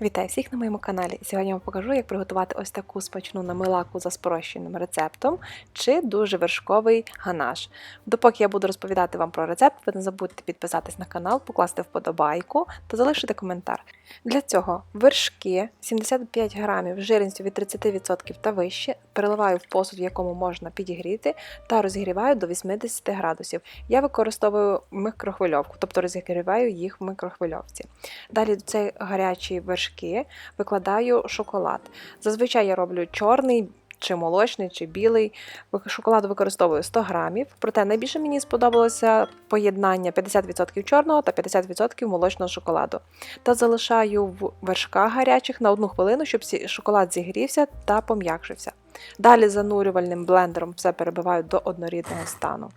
Вітаю всіх на моєму каналі. Сьогодні я вам покажу, як приготувати ось таку смачну намилаку за спрощеним рецептом чи дуже вершковий ганаш. Допоки я буду розповідати вам про рецепт, ви не забудьте підписатись на канал, покласти вподобайку та залишити коментар. Для цього вершки 75 грамів жирністю від 30% та вище переливаю в посуд, в якому можна підігріти, та розігріваю до 80 градусів. Я використовую микрохвильовку, тобто розігріваю їх в микрохвильовці. Далі до цей гарячі вершки викладаю шоколад. Зазвичай я роблю чорний. Чи молочний, чи білий. Шоколаду використовую 100 грамів. Проте найбільше мені сподобалося поєднання 50% чорного та 50% молочного шоколаду. Та залишаю в вершках гарячих на одну хвилину, щоб шоколад зігрівся та пом'якшився. Далі занурювальним блендером все перебиваю до однорідного стану.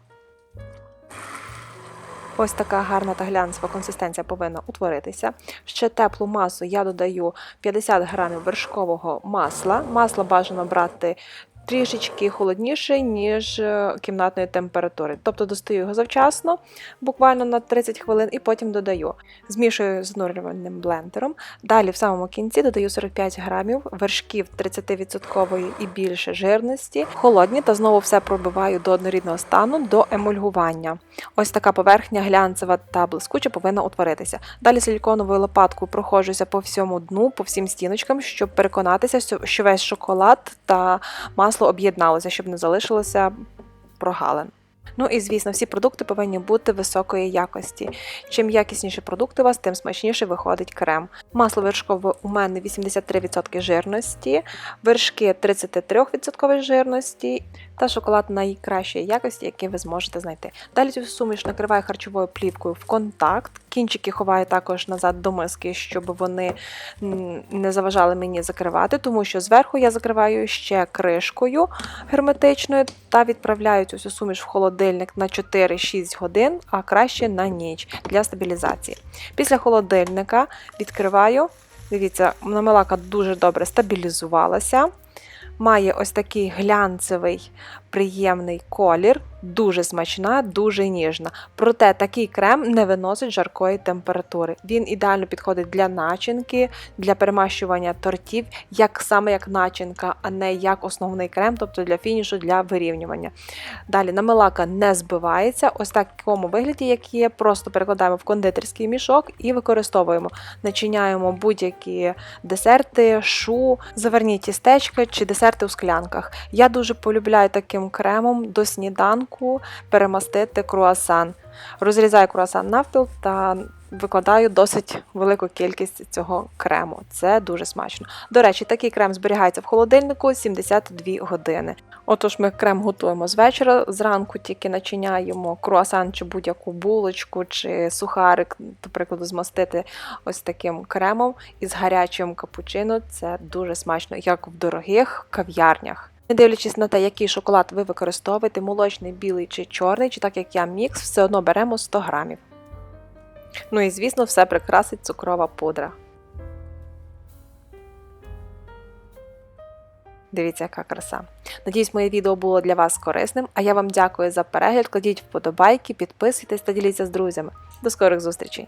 Ось така гарна та глянцева консистенція повинна утворитися. Ще теплу масу я додаю 50 грамів вершкового масла. Масло бажано брати трішечки холодніше, ніж е, кімнатної температури. Тобто достаю його завчасно, буквально на 30 хвилин, і потім додаю. Змішую з занурювальним блендером. Далі в самому кінці додаю 45 грамів вершків 30% і більше жирності, холодні та знову все пробиваю до однорідного стану до емульгування. Ось така поверхня глянцева та блискуча повинна утворитися. Далі силіконовою лопаткою проходжуся по всьому дну, по всім стіночкам, щоб переконатися, що весь шоколад та масло об'єдналося, щоб не залишилося прогалин. Ну і звісно, всі продукти повинні бути високої якості. Чим якісніші продукти у вас, тим смачніше виходить крем. Масло вершкове у мене 83% жирності, вершки 33% жирності та шоколад найкращої якості, який ви зможете знайти. Далі цю суміш накриваю харчовою плівкою в контакт. Кінчики ховаю також назад до миски, щоб вони не заважали мені закривати, тому що зверху я закриваю ще кришкою герметичною та відправляю цю суміш в холодильник на 4-6 годин, а краще на ніч для стабілізації. Після холодильника відкриваю. Дивіться, намилака дуже добре стабілізувалася. Має ось такий глянцевий приємний колір, дуже смачна, дуже ніжна. Проте такий крем не виносить жаркої температури. Він ідеально підходить для начинки, для перемащування тортів, як саме як начинка, а не як основний крем, тобто для фінішу, для вирівнювання. Далі намилака не збивається. Ось такому вигляді, як є, просто перекладаємо в кондитерський мішок і використовуємо. Начиняємо будь-які десерти, шу, заварні тістечка чи десерти у склянках. Я дуже полюбляю таким кремом до сніданку перемастити круасан. Розрізаю круасан навпіл та викладаю досить велику кількість цього крему. Це дуже смачно. До речі, такий крем зберігається в холодильнику 72 години. Отож, ми крем готуємо з вечора. Зранку тільки начиняємо круасан чи будь-яку булочку чи сухарик, до прикладу, змастити ось таким кремом із гарячим капучино. Це дуже смачно, як в дорогих кав'ярнях. Не дивлячись на те, який шоколад ви використовуєте, молочний, білий чи чорний, чи так як я мікс, все одно беремо 100 грамів. Ну і звісно, все прикрасить цукрова пудра. Дивіться, яка краса. Надіюсь, моє відео було для вас корисним, а я вам дякую за перегляд. Кладіть вподобайки, підписуйтесь та діліться з друзями. До скорих зустрічей!